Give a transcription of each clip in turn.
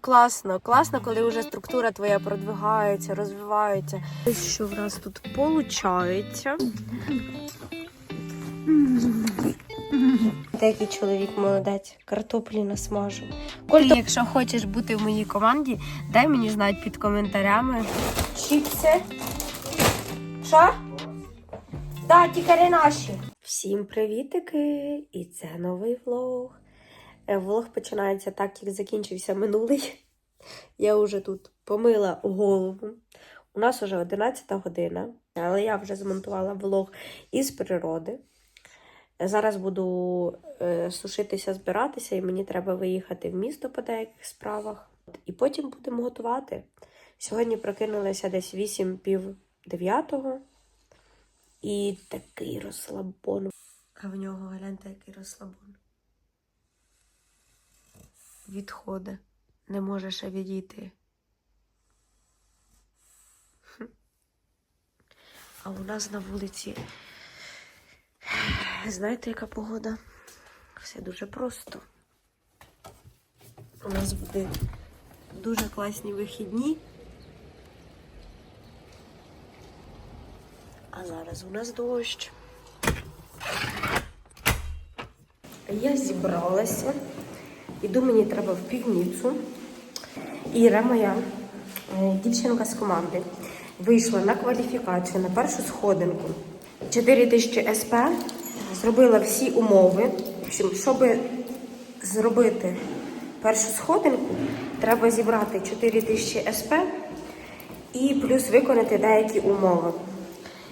Класно, класно, коли вже структура твоя продвигається, розвивається. Що в нас тут виходить? Деякий чоловік молодець, картоплі насмажу. Коль, якщо хочеш бути в моїй команді, дай мені знати під коментарями. Чіпси. Що? Да, тікари наші. Всім привітики! І це новий влог. Е, Влог починається так, як закінчився минулий. Я вже тут помила голову. У нас вже 11 година, але я вже змонтувала влог із природи. Зараз буду е, сушитися, збиратися, і мені треба виїхати в місто по деяких справах. І потім будемо готувати. Сьогодні прокинулася десь 8 пів дев'ятого. І такий розслабон. А в нього гляньте, який розслабон. Відходи. Не може ще відійти. А у нас на вулиці. Знаєте, яка погода? Все дуже просто. У нас буде дуже класні вихідні. А зараз у нас дощ. Я зібралася. Іду мені треба в півніцю. Іра, моя е, дівчинка з команди, вийшла на кваліфікацію на першу сходинку. 4000 СП, зробила всі умови. Щоб зробити першу сходинку, треба зібрати 4000 СП і плюс виконати деякі умови.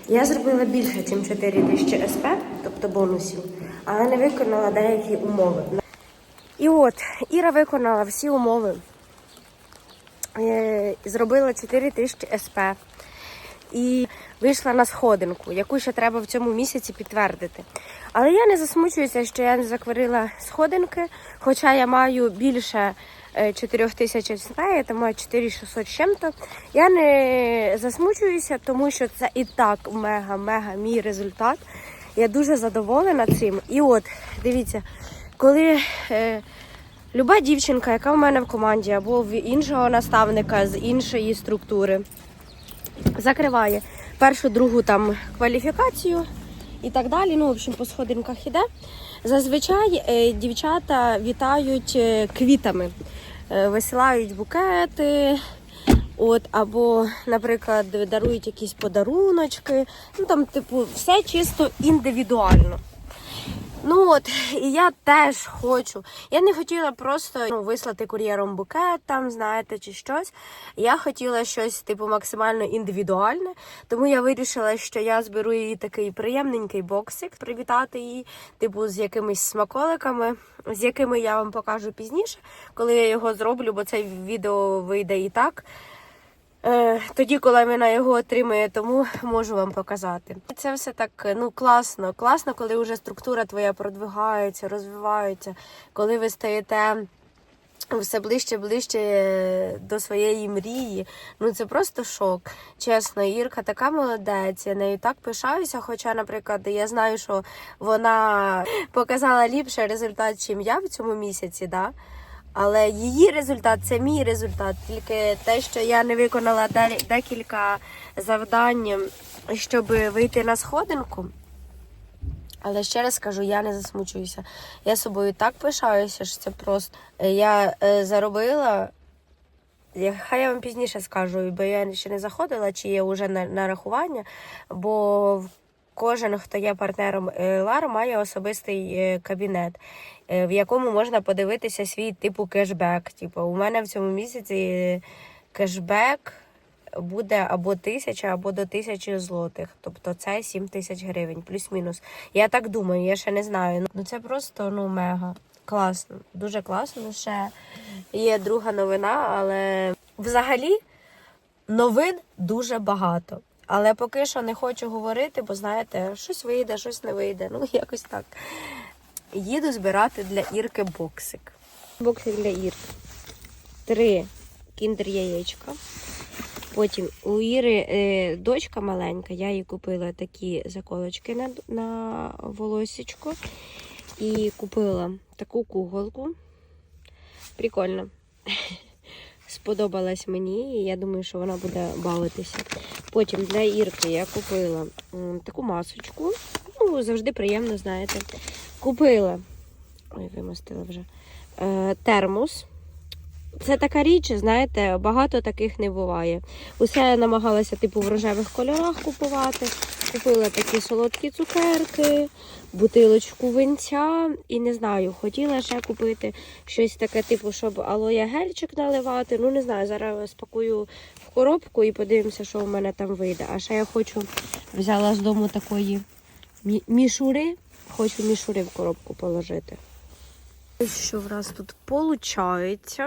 Я зробила більше, ніж 4000 СП, тобто бонусів, але не виконала деякі умови. І от, Іра виконала всі умови. Е, Зробила 4000 СП. І вийшла на сходинку, яку ще треба в цьому місяці підтвердити. Але я не засмучуюся, що я не закварила сходинки, хоча я маю більше 4 тисяч СП, я там маю 4600 з чим-то. Я не засмучуюся, тому що це і так мега-мега мій результат. Я дуже задоволена цим. І от, дивіться, коли е, люба дівчинка, яка в мене в команді, або в іншого наставника з іншої структури, закриває першу, другу там кваліфікацію і так далі. Ну, в общем, по сходинках іде. Зазвичай е, дівчата вітають е, квітами, Е, висилають букети. От, або, наприклад, дарують якісь подаруночки. Ну там, типу, все чисто індивідуально. Ну от, і я теж хочу. Я не хотіла просто ну, вислати кур'єром букет, там, знаєте, чи щось. Я хотіла щось, типу, максимально індивідуальне. Тому я вирішила, що я зберу її такий приємненький боксик, привітати її, типу, з якимись смаколиками, з якими я вам покажу пізніше, коли я його зроблю, бо це відео вийде і так. Е, Тоді, коли вона його отримає, тому можу вам показати. Це все так ну класно. Класно, коли вже структура твоя продвигається, розвивається, коли ви стаєте все ближче, ближче до своєї мрії. Ну це просто шок. Чесно, Ірка така молодець. Я нею так пишаюся. Хоча, наприклад, я знаю, що вона показала ліпший результат, чим я в цьому місяці. Да? Але її результат це мій результат. Тільки те, що я не виконала декілька завдань, щоб вийти на сходинку. Але ще раз кажу, я не засмучуюся. Я собою так пишаюся, що це просто. Е, Я е, заробила. Хай я вам пізніше скажу, бо я ще не заходила, чи є вже на, нарахування, бо кожен, хто є партнером е, Лар, має особистий кабінет, в якому можна подивитися свій типу кешбек. Типу, у мене в цьому місяці е, кешбек буде або тисяча, або до тисячі злотих. Тобто це 7 тисяч гривень, плюс-мінус. Я так думаю, я ще не знаю. Ну це просто ну мега. Класно, дуже класно. Ще є друга новина, але взагалі новин дуже багато. Але поки що не хочу говорити, бо знаєте, щось вийде, щось не вийде. Ну, якось так. Їду збирати для Ірки боксик. Боксик для Ірки. Три кіндер яєчка. Потім у Іри е, дочка маленька, я їй купила такі заколочки на, на волосечко. І купила таку куголку. Прикольно. сподобалась мені, і я думаю, що вона буде бавитися. Потім для Ірки я купила м, таку масочку. Ну, завжди приємно, знаєте. Купила, ой, вимостила вже, е, термос. Це така річ, знаєте, багато таких не буває. Усе я намагалася типу в рожевих кольорах купувати. Купила такі солодкі цукерки, бутилочку винця і не знаю, хотіла ще купити щось таке, типу, щоб алоя гельчик наливати. Ну не знаю, зараз спакую в коробку і подивимося, що у мене там вийде. А ще я хочу взяла з дому такої мішури. Хочу мішури в коробку положити. Що в нас тут виходить.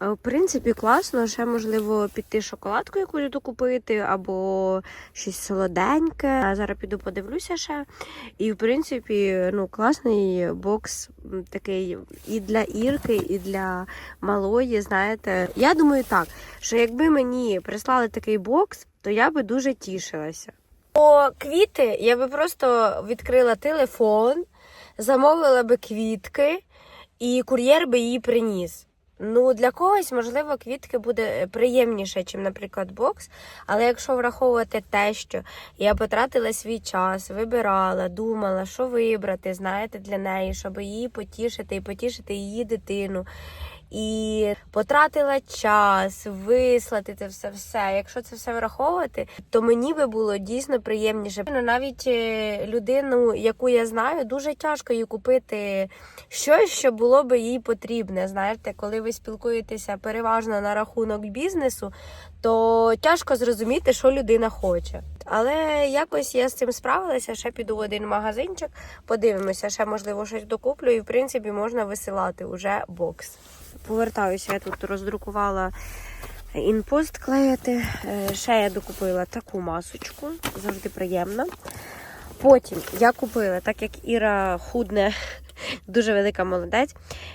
В принципі, класно, ще можливо піти шоколадку якусь докупити, або щось солоденьке. А зараз піду подивлюся ще. І в принципі, ну, класний бокс такий і для Ірки, і для малої. Знаєте, я думаю так, що якби мені прислали такий бокс, то я би дуже тішилася. По квіти я би просто відкрила телефон, замовила би квітки, і кур'єр би її приніс. Ну, для когось, можливо, квітки буде приємніше, ніж, наприклад, бокс. Але якщо враховувати те, що я потратила свій час, вибирала, думала, що вибрати, знаєте, для неї, щоб її потішити і потішити її дитину. І потратила час, вислати це все, все. Якщо це все враховувати, то мені би було дійсно приємніше. Ну, Навіть е, людину, яку я знаю, дуже тяжко їй купити щось, що було би їй потрібне. Знаєте, коли ви спілкуєтеся переважно на рахунок бізнесу, то тяжко зрозуміти, що людина хоче. Але якось я з цим справилася. Ще піду в один магазинчик, подивимося, ще можливо щось докуплю, і в принципі можна висилати уже бокс. Повертаюся, я тут роздрукувала інпост клеїти. Е, Ще я докупила таку масочку, завжди приємно. Потім я купила, так як Іра худне, дуже велика молодець.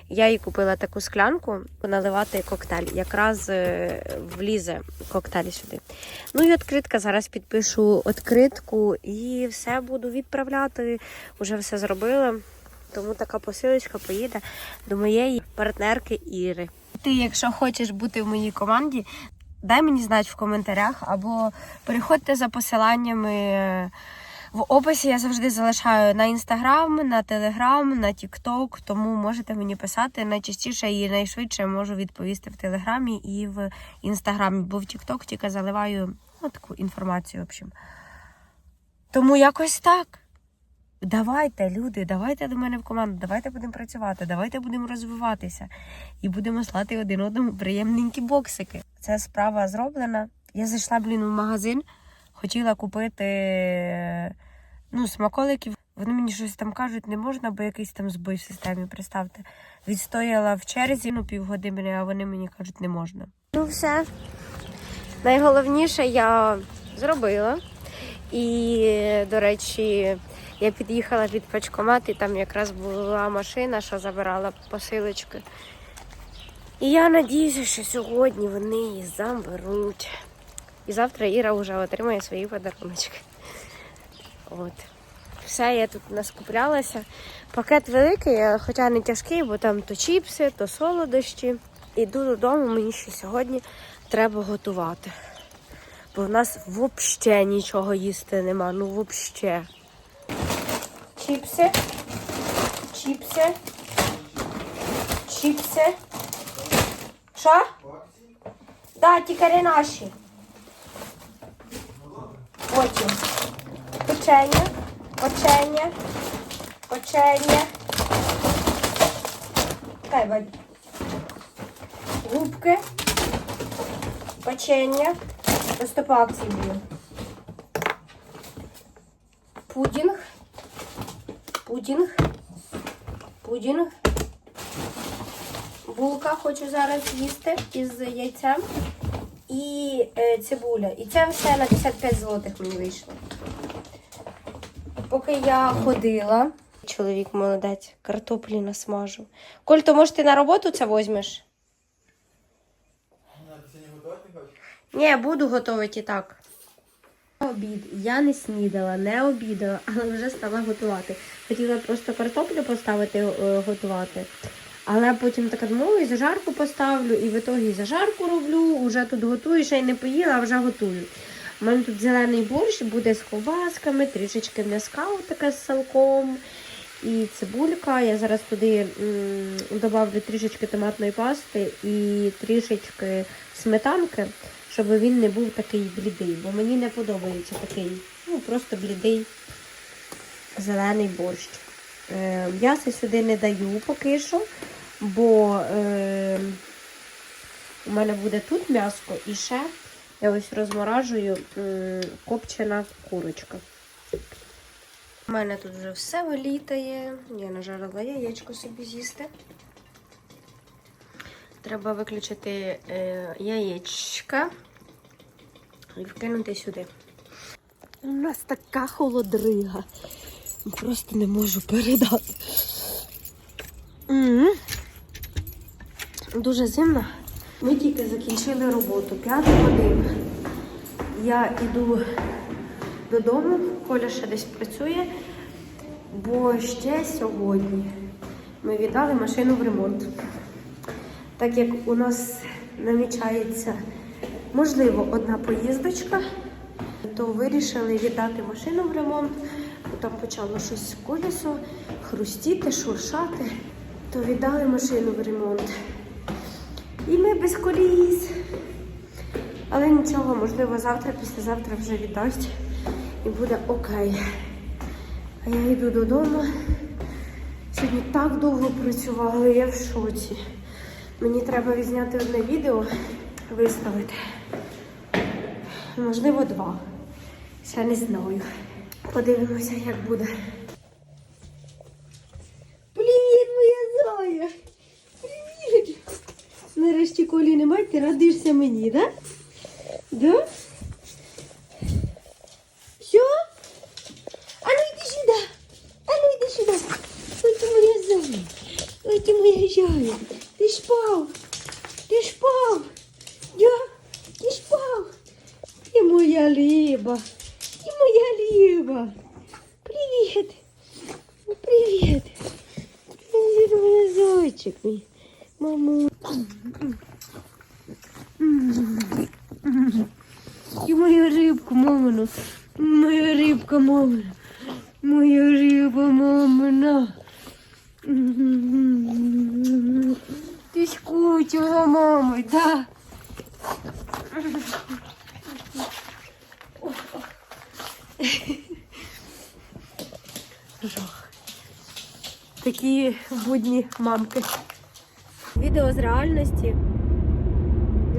Я їй купила таку склянку наливати коктейль. Якраз е, влізе коктейль сюди. Ну і відкритка. Зараз підпишу відкритку і все буду відправляти. Уже все зробила. Тому така посилочка поїде до моєї партнерки Іри. Ти, якщо хочеш бути в моїй команді, дай мені знати в коментарях або переходьте за посиланнями. е, В описі я завжди залишаю на інстаграм, на телеграм, на тікток, тому можете мені писати. Найчастіше і найшвидше можу відповісти в телеграмі і в інстаграмі, бо в тікток тільки заливаю ну, таку інформацію. В общем. Тому якось так. Давайте, люди, давайте до мене в команду, давайте будемо працювати, давайте будемо розвиватися і будемо слати один одному приємненькі боксики. Ця справа зроблена. Я зайшла, блін, в магазин, хотіла купити ну, смаколиків. Вони мені щось там кажуть, не можна, бо якийсь там збой в системі, представте. Відстояла в черзі ну, півгодини, а вони мені кажуть, не можна. Ну, все. Найголовніше я зробила. І, до речі, я під'їхала під пачкомат, і там якраз була машина, що забирала посилочки. І я надіюся, що сьогодні вони її заберуть. І завтра Іра вже отримає свої подарунки. От. Все, я тут наскуплялася. Пакет великий, хоча не тяжкий, бо там то чіпси, то солодощі. Іду додому, мені ще сьогодні треба готувати. Бо в нас взагалі нічого їсти нема. Ну взагалі. Чіпси. Чіпси. Чіпси. Що? Да, тільки наші. Потім. Печення. Печення. Печення. Хай Вадь. Губки. Печення. Просто по акції було. Пудінг. Пудінг. Пудінг. Булка хочу зараз їсти із яйцем. І е, цибуля. І це все на 55 злотих мені вийшло. Поки я ходила, чоловік молодець, картоплі насмажив. Коль, то може ти на роботу це візьмеш? Ні, буду готувати і так. Обід. Я не снідала, не обідала, але вже стала готувати. Хотіла просто картоплю поставити е, готувати. Але потім така думаю, і зажарку поставлю, і в ітогі зажарку роблю, уже тут готую, ще й не поїла, а вже готую. У мене тут зелений борщ буде з ковбасками, трішечки м'яска таке з салком і цибулька. Я зараз туди добавлю трішечки томатної пасти і трішечки сметанки, щоб він не був такий блідий, бо мені не подобається такий, ну просто блідий зелений борщ. Е, м'яса сюди не даю поки що, бо е, у мене буде тут м'яско і ще я ось розморажую м, копчена курочка. У мене тут вже все вилітає. Я нажарила яєчко собі з'їсти. Треба виключити е, яєчка і вкинути сюди. У нас така холодрига. Просто не можу передати. М. Дуже зимно. Ми тільки закінчили роботу. 5 годин. Я йду додому, Коля ще десь працює, бо ще сьогодні ми віддали машину в ремонт. Так як у нас намічається, можливо, одна поїздочка, то вирішили віддати машину в ремонт, там почало щось колесо хрустіти, шуршати, то віддали машину в ремонт. І ми без коліс. Але нічого, можливо, завтра, післязавтра вже віддасть і буде окей. А я йду додому. Сьогодні так довго працювала, я в шоці. Мені треба відзняти одне відео, виставити. Можливо, два. Ще не знаю. Подивимося, як буде. Привіт, моя зоя! Привіт! Нарешті Колі немає, ти радишся мені, так? Да? Да? Що? А ну йди сюди. А ну йди сюди. Ой, ти моя зоя. Ой, ти моя зоя. Ти спав. Ти спав. Да? Ти спав. Ти моя ліба. Ти моя ліба. Привіт. Привіт. Моя зайчик мій. Маму. І мою рибку, мамину. Моя рибка, мамина. Моя риба, мамина. Ти скучила мамою, да? Жах. Такі будні мамки. Відео з реальності.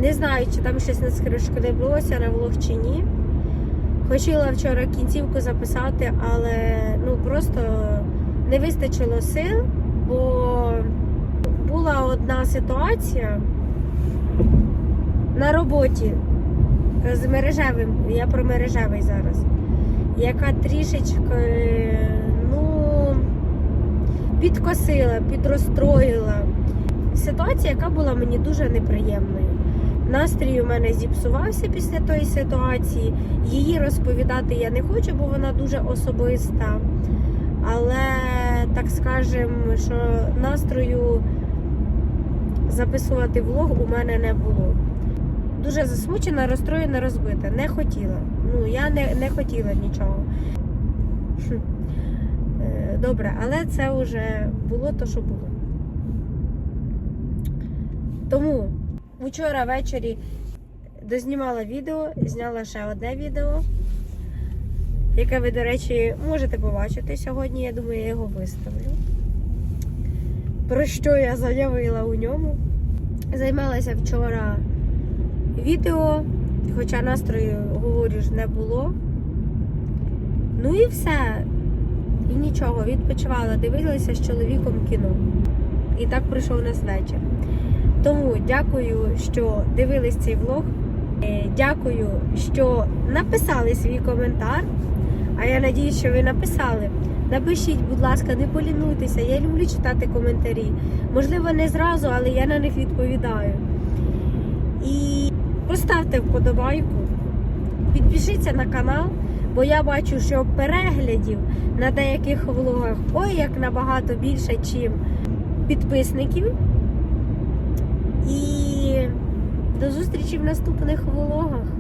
Не знаю, чи там щось не скришкодиблося на влог чи ні. Хотіла вчора кінцівку записати, але ну просто не вистачило сил, бо була одна ситуація на роботі з мережевим, я про мережевий зараз, яка трішечки ну, підкосила, підрозстроїла. Ситуація, яка була мені дуже неприємною. Настрій у мене зіпсувався після тої ситуації. Її розповідати я не хочу, бо вона дуже особиста. Але так скажем, що настрою записувати влог у мене не було. Дуже засмучена, розстроєна, розбита. Не хотіла. Ну, я не, не хотіла нічого. Е, Добре, але це вже було то, що було. Тому вчора ввечері дознімала відео, зняла ще одне відео, яке ви, до речі, можете побачити сьогодні. Я думаю, я його виставлю. Про що я заявила у ньому. Займалася вчора відео, хоча настрою, говорю ж, не було. Ну і все. І нічого, відпочивала, дивилася з чоловіком кіно. І так пройшов нас вечір. Тому дякую, що дивились цей влог. Е, Дякую, що написали свій коментар. А я надію, що ви написали. Напишіть, будь ласка, не полінуйтеся. Я люблю читати коментарі. Можливо, не зразу, але я на них відповідаю. І поставте вподобайку, підпишіться на канал, бо я бачу, що переглядів на деяких влогах ой як набагато більше, ніж підписників. І до зустрічі в наступних влогах.